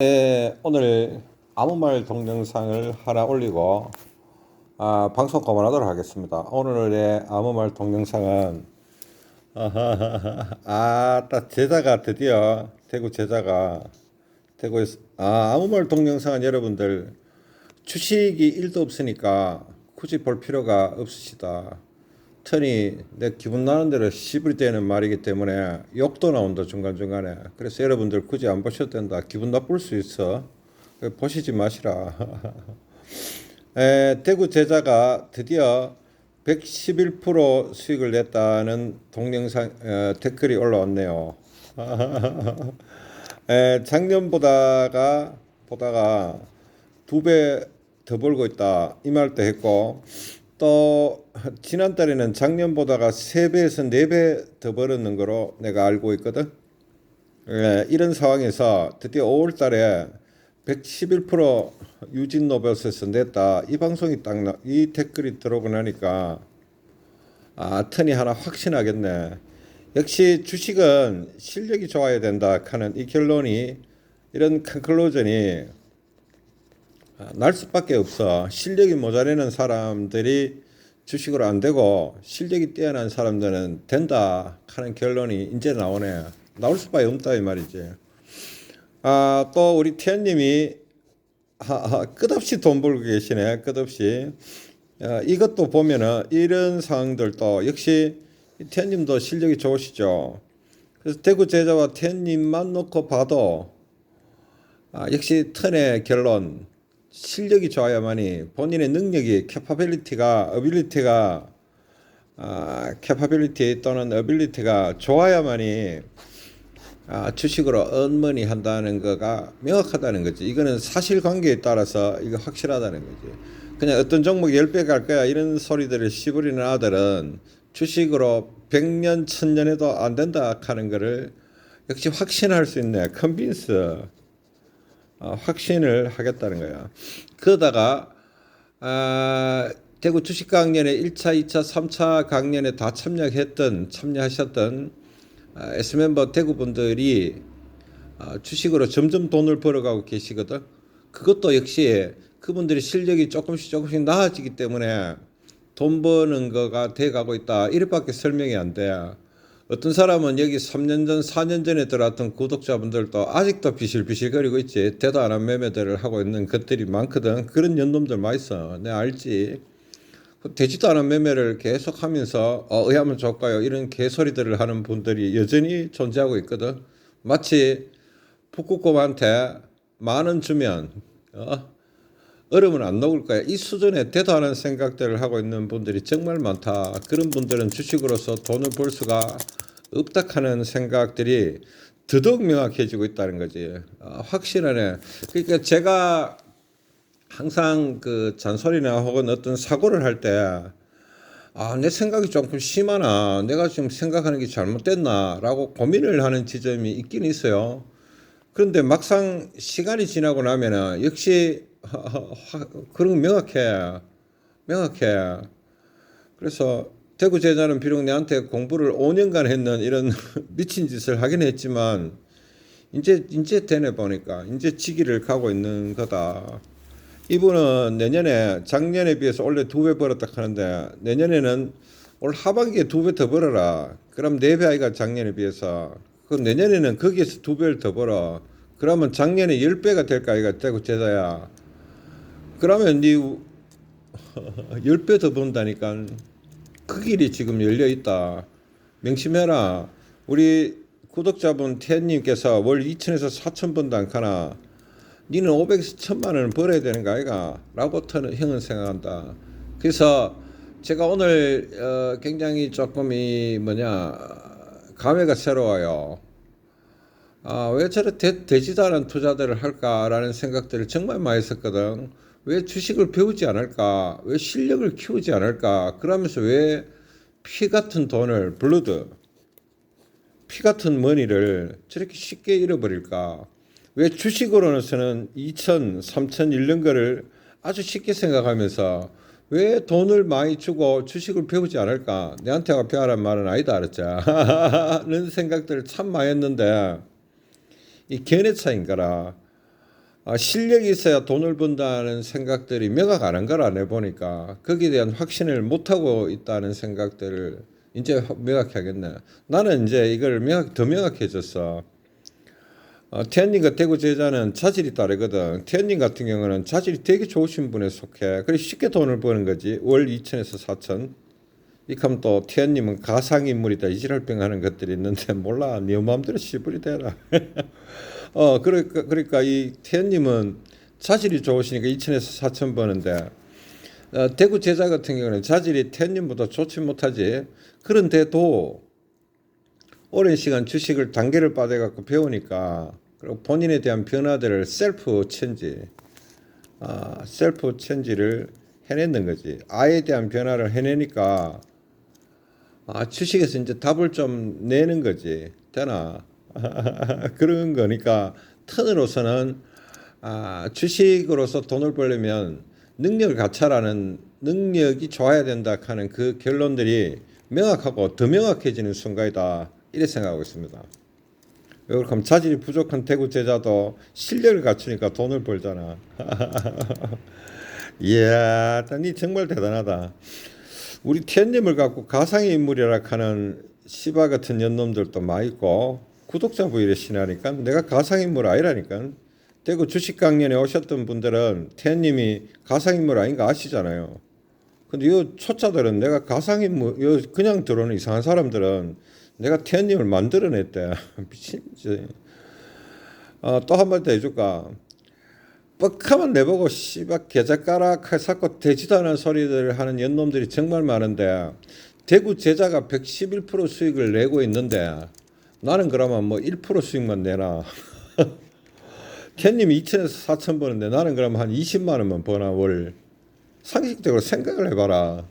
네, 오늘 아무 말 동영상을 하나 올리고 아, 방송 그만하도록 하겠습니다. 오늘의 아무 말 동영상은 아따 제자가 드디어 대구 제자가 대구에서 아 아무 말 동영상은 여러분들 주식이 1도 없으니까 굳이 볼 필요가 없으시다. 턴이 내 기분 나는 대로 씹을 때는 말이기 때문에 욕도 나온다 중간중간에. 그래서 여러분들 굳이 안 보셔도 된다. 기분 나쁠 수 있어. 보시지 마시라. 에, 대구 제자가 드디어 111% 수익을 냈다는 동영상 어, 댓글이 올라왔네요. 에, 작년보다가 보다가 두 배 더 벌고 있다. 이 말도 했고 또 지난달에는 작년보다가 세 배에서 네배더 벌었는 거로 내가 알고 있거든. 예, 이런 상황에서 드디어 5월 달에 111% 유진 노벨에서 냈다. 이 방송이 딱이 댓글이 들어오고 나니까 아, 턴이 하나 확신하겠네. 역시 주식은 실력이 좋아야 된다 하는 이 결론이 이런 컨클로전이 아, 날 수밖에 없어. 실력이 모자라는 사람들이 주식으로 안 되고 실력이 뛰어난 사람들은 된다 하는 결론이 이제 나오네. 나올 수밖에 없다 이 말이지. 아, 또 우리 태연님이 끝없이 돈 벌고 계시네. 끝없이. 아, 이것도 보면은 이런 상황들도 역시 태연님도 실력이 좋으시죠. 그래서 대구 제자와 태연님만 놓고 봐도 아, 역시 턴의 결론 실력이 좋아야만이 본인의 능력이 캐파빌리티가 어빌리티가 아, 캐파빌리티 또는 어빌리티가 좋아야만이 아, 주식으로 언머니 한다는 거가 명확하다는 거지. 이거는 사실관계에 따라서 이거 확실하다는 거지. 그냥 어떤 종목 10배 갈 거야 이런 소리들을 씹으리는 아들은 주식으로 100년, 1000년 해도 안 된다 하는 거를 역시 확신할 수 있네. 컨빈스. 어, 확신을 하겠다는 거야. 그러다가 아, 대구 주식 강연에 1차, 2차, 3차 강연에 다 참여했던 참여하셨던 아, S멤버 대구 분들이 아, 주식으로 점점 돈을 벌어가고 계시거든. 그것도 역시 그분들이 실력이 조금씩 조금씩 나아지기 때문에 돈 버는 거가 돼가고 있다. 이렇게밖에 설명이 안 돼. 어떤 사람은 여기 3년 전, 4년 전에 들어왔던 구독자분들도 아직도 비실비실거리고 있지. 대도 안한 매매들을 하고 있는 것들이 많거든. 그런 연놈들 많이 있어. 내가 알지. 되지도 않은 매매를 계속 하면서 어, 의하면 좋을까요? 이런 개소리들을 하는 분들이 여전히 존재하고 있거든. 마치 북극곰한테 만 원 주면 어? 얼음은 안 녹을 거야. 이 수준에 대단한 생각들을 하고 있는 분들이 정말 많다. 그런 분들은 주식으로서 돈을 벌 수가 없다 하는 생각들이 더더욱 명확해지고 있다는 거지. 아, 확실하네. 그러니까 제가 항상 그 잔소리나 혹은 어떤 사고를 할 때, 아, 내 생각이 조금 심하나, 내가 지금 생각하는 게 잘못됐나, 라고 고민을 하는 지점이 있긴 있어요. 그런데 막상 시간이 지나고 나면은 역시 그런 거 명확해. 명확해. 그래서 대구 제자는 비록 내한테 공부를 5년간 했는 이런 미친 짓을 하긴 했지만 이제 이제 되네 보니까 이제 지기를 가고 있는 거다. 이분은 내년에 작년에 비해서 원래 두 배 벌었다 하는데 내년에는 올 하반기에 두 배 더 벌어라. 그럼 네 배 아이가 작년에 비해서. 그럼 내년에는 거기에서 두 배를 더 벌어. 그러면 작년에 열 배가 될까 아이가 대구 제자야. 그러면 네 10배 더 번다니까 그 길이 지금 열려 있다. 명심해라. 우리 구독자분 태연님께서 월 2천에서 4천 번도 안 가나. 니는 500에서 1000만 원을 벌어야 되는 거 아이가? 라고 형은 생각한다. 그래서 제가 오늘 어 굉장히 조금 이 뭐냐 감회가 새로워요. 아, 왜 저렇게 되지도 않은 투자들을 할까라는 생각들을 정말 많이 했었거든. 왜 주식을 배우지 않을까? 왜 실력을 키우지 않을까? 그러면서 왜 피 같은 돈을, 블루드, 피 같은 머니를 저렇게 쉽게 잃어버릴까? 왜 주식으로서는 2천, 3천 잃는 거를 아주 쉽게 생각하면서 왜 돈을 많이 주고 주식을 배우지 않을까? 내한테 배우라는 말은 아니다, 알았자. 는 생각들을 참 많이 했는데 이 견해 차인가라. 아, 실력이 있어야 돈을 번다는 생각들이 명확 안한 거라 내 보니까 거기에 대한 확신을 못 하고 있다는 생각들을 이제 하겠네. 나는 이제 이걸 명확 더 명확해졌어. 어, 태연님과 대구 제자는 자질이 다르거든. 태연님 같은 경우는 자질이 되게 좋으신 분에 속해. 그래 쉽게 돈을 버는 거지. 월 2천에서 4천. 이하면 또 태연님은 가상인물이다 이지랄병 하는 것들이 있는데 몰라. 네 마음대로 시부리 대라. 어 그러니까 그러니까 이 태연님은 자질이 좋으시니까 2천에서 4천 버는데 어, 대구 제자 같은 경우는 자질이 태연님보다 좋지 못하지. 그런데도 오랜 시간 주식을 단계를 빠져 갖고 배우니까 그리고 본인에 대한 변화들을 셀프 체인지 아, 셀프 체인지를 해냈는 거지. 아에 대한 변화를 해내니까 아, 주식에서 이제 답을 좀 내는 거지. 되나? 그런 거니까 턴으로서는 아, 주식으로서 돈을 벌려면 능력을 갖춰라는 능력이 좋아야 된다 하는 그 결론들이 명확하고 더 명확해지는 순간이다. 이렇게 생각하고 있습니다. 하면 자질이 부족한 대구 제자도 실력을 갖추니까 돈을 벌잖아. 이야, 니 정말 대단하다. 우리 티엔님을 갖고 가상의 인물이라 하는 시바 같은 연놈들도 많이 있고 구독자 부위를 신하니까 내가 가상의 인물 아니라니까 대구 주식 강연에 오셨던 분들은 태님이 가상의 인물 아닌가 아시잖아요. 근데 이 초짜들은 내가 가상의 인물 요 그냥 들어오는 이상한 사람들은 내가 태님을 만들어냈대. 미친. 어, 또 한마디 해줄까? 뻑하면 내보고 씨발 계좌가락 사고 되지도 않은 소리들 하는 연놈들이 정말 많은데 대구 제자가 111% 수익을 내고 있는데 나는 그러면 뭐 1% 수익만 내나 캔님이 2천에서 4천 버는데 나는 그러면 한 20만 원만 버나 월. 상식적으로 생각을 해봐라.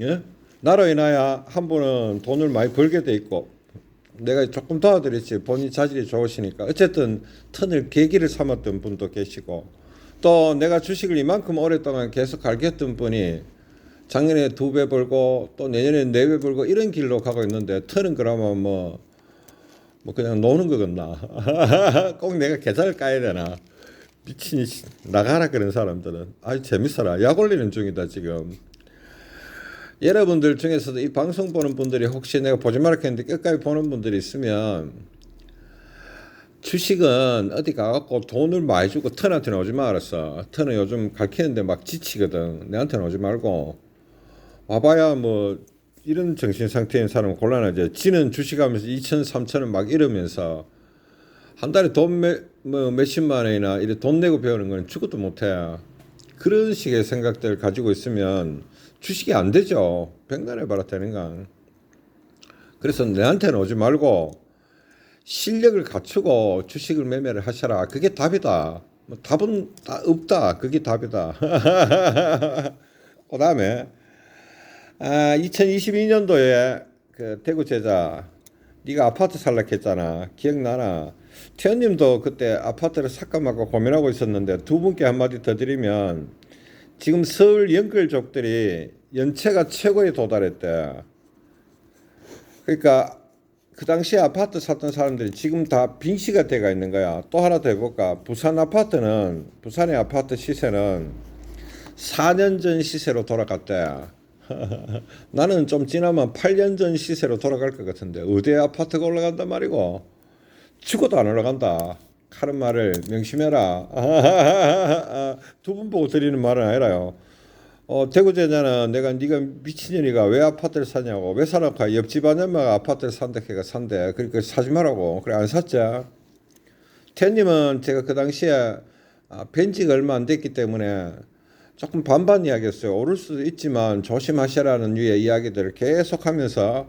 예? 나로 인하여 한 분은 돈을 많이 벌게 돼 있고 내가 조금 도와드렸지 본인 자질이 좋으시니까 어쨌든 턴을 계기를 삼았던 분도 계시고 또 내가 주식을 이만큼 오랫동안 계속 갈겼던 분이 작년에 두 배 벌고 또 내년에 네 배 벌고 이런 길로 가고 있는데 턴은 그러면 뭐, 뭐 그냥 노는 거겠나? 꼭 내가 계좌를 까야 되나? 미친 씨, 나가라 그런 사람들은. 아주 재밌어라. 약 올리는 중이다 지금. 여러분들 중에서도 이 방송 보는 분들이 혹시 내가 보지 말았겠는데 끝까지 보는 분들이 있으면 주식은 어디 가갖고 돈을 많이 주고 턴한테는 오지 말았어. 턴은 요즘 가르치는데 막 지치거든. 내한테는 오지 말고 와봐야 뭐 이런 정신 상태인 사람은 곤란하지. 지는 주식하면서 2천, 3천원 막 이러면서 한 달에 돈 몇, 뭐 몇십만 원이나 이래 돈 내고 배우는 건 죽어도 못해. 그런 식의 생각들 가지고 있으면 주식이 안 되죠. 백날에 봐라 되는가. 그래서 내한테는 오지 말고 실력을 갖추고 주식을 매매를 하셔라. 그게 답이다. 뭐 답은 다 없다. 그게 답이다. 그 다음에 아, 2022년도에 그 대구 제자 네가 아파트 살라 했잖아. 기억나나? 태연님도 그때 아파트를 말까 고민하고 있었는데 두 분께 한마디 더 드리면 지금 서울 연결족들이 연체가 최고에 도달했대. 그러니까 그 당시에 아파트 샀던 사람들이 지금 다 빙시가 돼가 있는 거야. 또 하나 더 해볼까? 부산 아파트는 부산의 아파트 시세는 4년 전 시세로 돌아갔대. 나는 좀 지나면 8년 전 시세로 돌아갈 것 같은데 어디 아파트가 올라간단 말이고 죽어도 안 올라간다. 하는 말을 명심해라. 두 분 보고 드리는 말은 아니라요. 어, 대구 제자는 내가 네가 미친년이가 왜 아파트를 사냐고. 왜 사라까? 옆집 아줌마가 아파트를 산다 해가 산대. 그러니까 사지 말라고. 그래 안 샀자 태님은 제가 그 당시에 아, 벤지가 얼마 안 됐기 때문에 조금 반반 이야기했어요. 오를 수도 있지만 조심하시라는 유의 이야기들을 계속하면서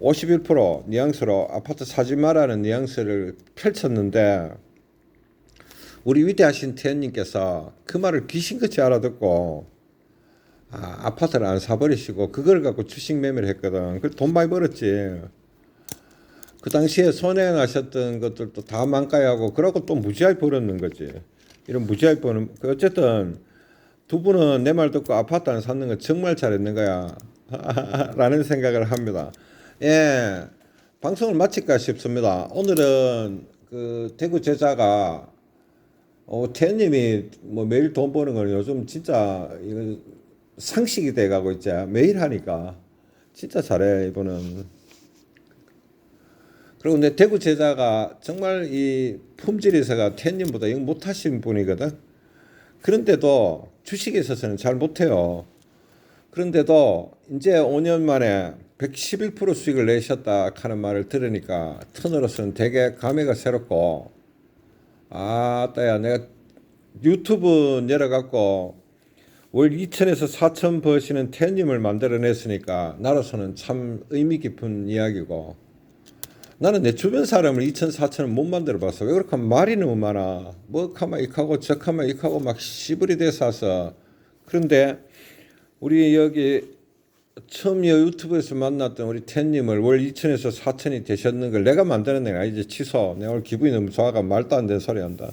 51% 뉘앙스로 아파트 사지 마라는 뉘앙스를 펼쳤는데 우리 위대하신 태연님께서 그 말을 귀신같이 알아듣고 아, 아파트를 안 사버리시고 그걸 갖고 주식 매매를 했거든. 그 돈 많이 벌었지. 그 당시에 손해나셨던 것들도 다 만가하고 그러고 또 무지하게 벌었는 거지. 이런 무지하게 버는 그 어쨌든 두 분은 내 말 듣고 아파트 안 샀는 거 정말 잘했는 거야. 라는 생각을 합니다. 예. 방송을 마칠까 싶습니다. 오늘은 그 대구 제자가 어, 태님이 뭐 매일 돈 버는 건 요즘 진짜 이거 상식이 돼 가고 있지. 매일 하니까 진짜 잘해 이분은. 그리고 내 대구 제자가 정말 이 품질에서가 태님보다 영 못하신 분이거든. 그런데도 주식에 있어서는 잘 못해요. 그런데도 이제 5년 만에 111% 수익을 내셨다 하는 말을 들으니까 턴으로서는 되게 감회가 새롭고 아, 따야 내가 유튜브 열어갖고 월 2천에서 4천 버시는 태님을 만들어냈으니까 나로서는 참 의미 깊은 이야기고 나는 내 주변 사람을 2천, 4천을 못 만들어 봤어. 왜 그렇게 말이 너무 많아. 뭐 하면 이하고 저 하면 이하고 막 시부리 돼서 그런데 우리 여기 처음 여 유튜브에서 만났던 우리 텐님을 월 2천에서 4천이 되셨는 걸 내가 만드는 애가 이제 취소. 내가 오늘 기분이 너무 좋아가 말도 안 되는 소리 한다.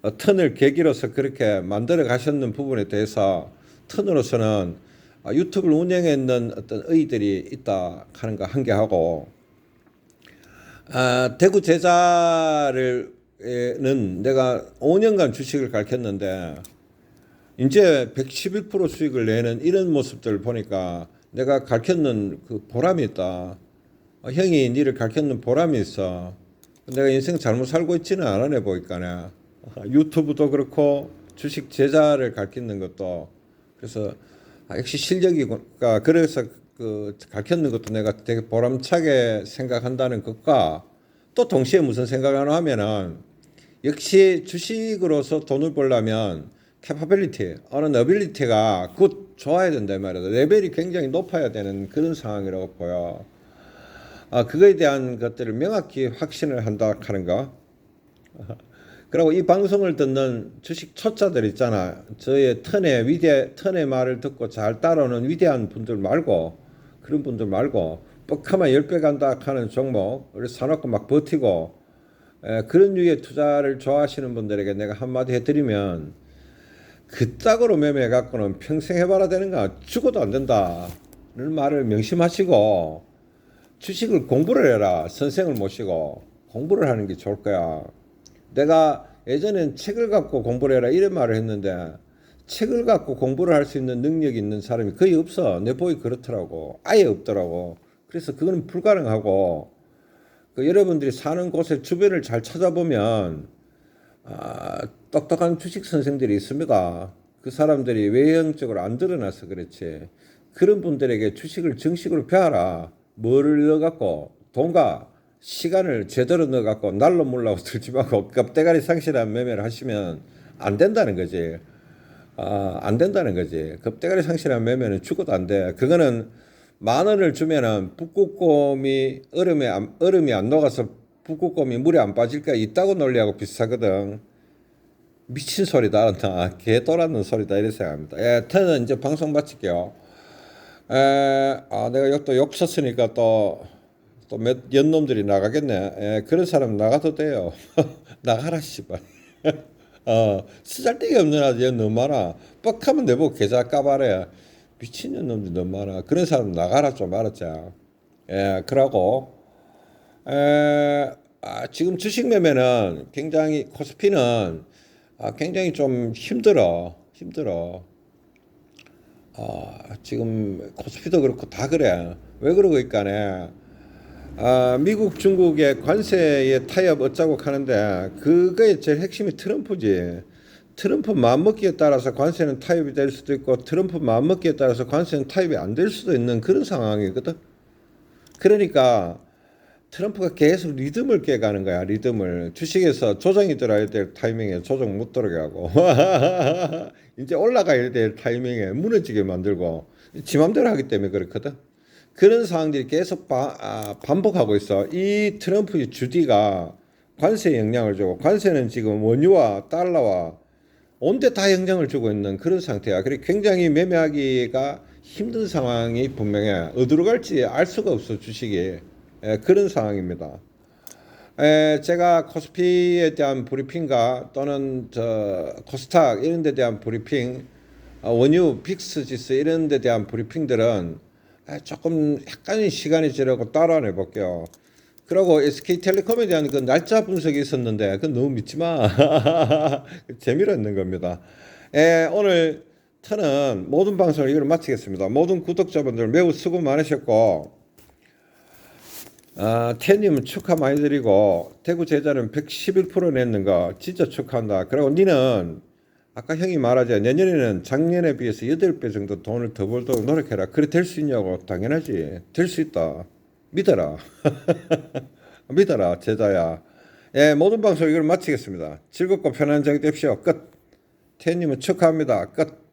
어, 턴을 계기로서 그렇게 만들어 가셨는 부분에 대해서 턴으로서는 아, 유튜브를 운영했는 어떤 의들이 있다 하는 거 한개 하고 아, 대구 제자를는 내가 5년간 주식을 가르쳤는데 이제 111% 수익을 내는 이런 모습들을 보니까 내가 가르쳤는 그 보람이 있다. 어, 형이 니를 가르쳤는 보람이 있어. 내가 인생 잘못 살고 있지는 않아내 보니까 네. 유튜브도 그렇고 주식 제자를 가르치는 것도 그래서 아, 역시 실력이가 그래서 그 가르쳤는 것도 내가 되게 보람차게 생각한다는 것과 또 동시에 무슨 생각을 하면은 역시 주식으로서 돈을 벌려면 캐파빌리티, 어느 어빌리티가 곧 좋아야 된다 이 말이다. 레벨이 굉장히 높아야 되는 그런 상황이라고 보여. 아, 그거에 대한 것들을 명확히 확신을 한다 하는 거. 그리고 이 방송을 듣는 주식 초짜들 있잖아. 저의 턴의 위대, 턴의 말을 듣고 잘 따라오는 위대한 분들 말고, 그런 분들 말고, 뻑하면 10배 간다 하는 종목, 우리 사놓고 막 버티고, 에, 그런 유의 투자를 좋아하시는 분들에게 내가 한마디 해드리면, 그 짝으로 매매해 갖고는 평생 해봐라 되는 거 죽어도 안 된다는 말을 명심하시고 주식을 공부를 해라 선생을 모시고 공부를 하는 게 좋을 거야. 내가 예전엔 책을 갖고 공부를 해라 이런 말을 했는데 책을 갖고 공부를 할 수 있는 능력이 있는 사람이 거의 없어. 내 보기 그렇더라고. 아예 없더라고. 그래서 그거는 불가능하고 그 여러분들이 사는 곳의 주변을 잘 찾아보면 아, 똑똑한 주식 선생들이 있습니다. 그 사람들이 외형적으로 안 드러나서 그렇지. 그런 분들에게 주식을 정식으로 배워라. 뭐를 넣어갖고 돈과 시간을 제대로 넣어갖고 날로 물라고 들지 말고 겁대가리 상실한 매매를 하시면 안 된다는 거지. 아, 안 된다는 거지. 겁대가리 상실한 매매는 죽어도 안 돼. 그거는 만 원을 주면은 북극곰이 얼음에 안, 얼음이 안 녹아서 북극곰이 물에 안 빠질까 있다고 논리하고 비슷하거든. 미친 소리다. 나 개 돌았는 소리다. 이렇게 생각합니다. 예, 저는 이제 방송 마칠게요. 에, 아, 내가 욕, 또욕 쳤으니까 또, 또 몇 연놈들이 나가겠네. 예, 그런 사람 나가도 돼요. 나가라, 씨발. 어, 쓰잘데기 없는 아들 너무 많아. 뻑하면 내보고 계좌 까발해. 미친년 놈들 너무 많아. 그런 사람 나가라 좀 알았자. 예, 그러고, 에, 아, 지금 주식 매매는 굉장히, 코스피는 아, 굉장히 좀 힘들어. 힘들어. 아, 지금 코스피도 그렇고 다 그래. 왜 그러고 있까네. 아, 미국, 중국의 관세의 타협 어쩌고 하는데 그거의 제일 핵심이 트럼프지. 트럼프 마음먹기에 따라서 관세는 타협이 될 수도 있고 트럼프 마음먹기에 따라서 관세는 타협이 안 될 수도 있는 그런 상황이거든. 그러니까 트럼프가 계속 리듬을 깨가는 거야. 리듬을 주식에서 조정이 들어야 될 타이밍에 조정 못 들어게 하고 이제 올라가야 될 타이밍에 무너지게 만들고 지 맘대로 하기 때문에 그렇거든. 그런 상황들이 계속 바, 아, 반복하고 있어. 이 트럼프의 주디가 관세에 영향을 주고 관세는 지금 원유와 달러와 온데 다 영향을 주고 있는 그런 상태야. 그래 굉장히 매매하기가 힘든 상황이 분명해. 어디로 갈지 알 수가 없어 주식이. 예, 그런 상황입니다. 에, 제가 코스피에 대한 브리핑과 또는 저 코스닥 이런 데 대한 브리핑, 어, 원유 빅스 지수 이런 데 대한 브리핑들은 에, 조금 약간의 시간이 지나고 따라내 볼게요. 그리고 SK텔레콤에 대한 그 날짜 분석이 있었는데 그건 너무 믿지 마. 재미로 있는 겁니다. 예, 오늘 저는 모든 방송을 이걸 마치겠습니다. 모든 구독자분들 매우 수고 많으셨고 아, 태님 축하 많이 드리고 대구 제자는 111% 냈는 거 진짜 축하한다. 그리고 니는 아까 형이 말하자 내년에는 작년에 비해서 8배 정도 돈을 더 벌도록 노력해라. 그래 될 수 있냐고 당연하지. 될 수 있다. 믿어라. 믿어라 제자야. 예, 모든 방송 이걸 마치겠습니다. 즐겁고 편안한 저녁 되십시오. 끝. 태님은 축하합니다. 끝.